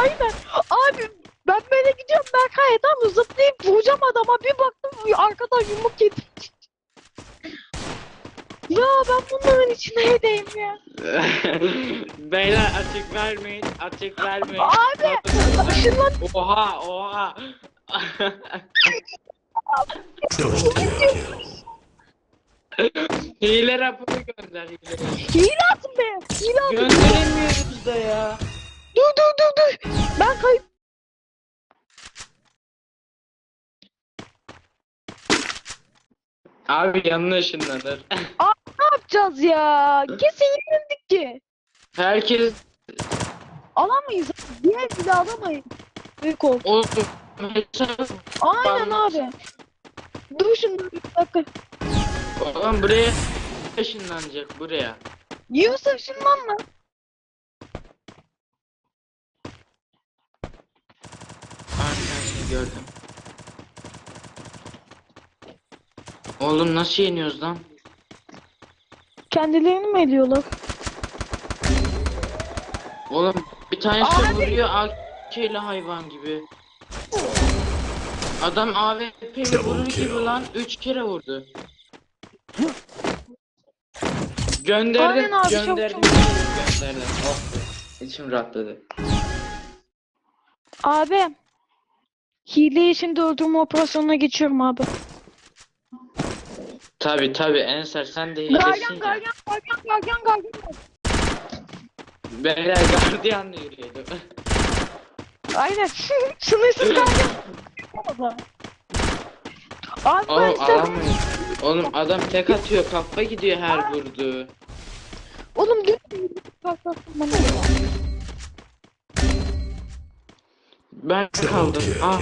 aynen. Abi ben böyle gidiyorum Berkay'a tam zıplayıp vuracağım adama bir baktım arkadan yumruk yedim. ya ben bunların içine edeyim ya. Beyler açık vermeyin. Açık vermeyin. Abi ışınlan Oha oha. Hile raporu gönder hile. hile atın be. Hile atın. Gönderemiyoruz da ya. Dur dur dur dur. Ben kayıp. Abi yanına ışınlanır. Ne yapacağız ya? Kesin yenildik ki. Herkes Alamayız. Diğer bile alamayız. Büyük ol. o Aynen abi. Dur şimdi bir dakika. Oğlum buraya ışınlanacak buraya. Yusuf ışınlanma. Arkadaşlar gördüm. Oğlum nasıl yeniyoruz lan? Kendilerini mi eliyorlar? Oğlum bir tanesi Abi! vuruyor AK ile hayvan gibi. Adam AWP vurur gibi lan 3 kere vurdu. Gönderdim, Aynen abi, çok gönderdim, çok- gönderdim. Oh be, içim rahatladı. Abi. Hileyi şimdi öldürme operasyonuna geçiyorum abi. Tabi tabi Ensar sen de hilesin Gargan ya. gargan gargan gargan gargan. Beyler gardiyanla yürüyordu. Aynen. Sınırsız gargan. Abi ben Oğlum size... Oğlum adam tek atıyor kafa gidiyor her vurduğu. Oğlum dün... Bak bana. Ben kaldım. Ah.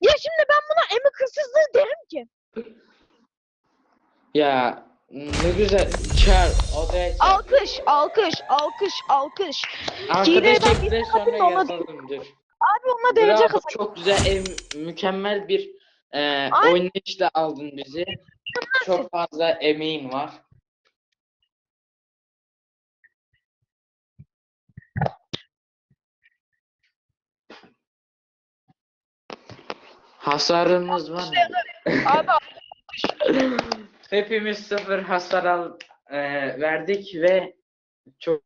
Ya şimdi ben buna emek hırsızlığı derim ki. Ya ne güzel çağır odaya çağır. Alkış, alkış, alkış, alkış. Arkadaş Hileyi ben sonra ona-. Abi onunla derece Bravo, çok güzel ev, mükemmel bir e, Ay. oynayışla aldın bizi. Çok fazla emeğin var. Hasarımız var? Abi Hepimiz sıfır hasar al, e, verdik ve çok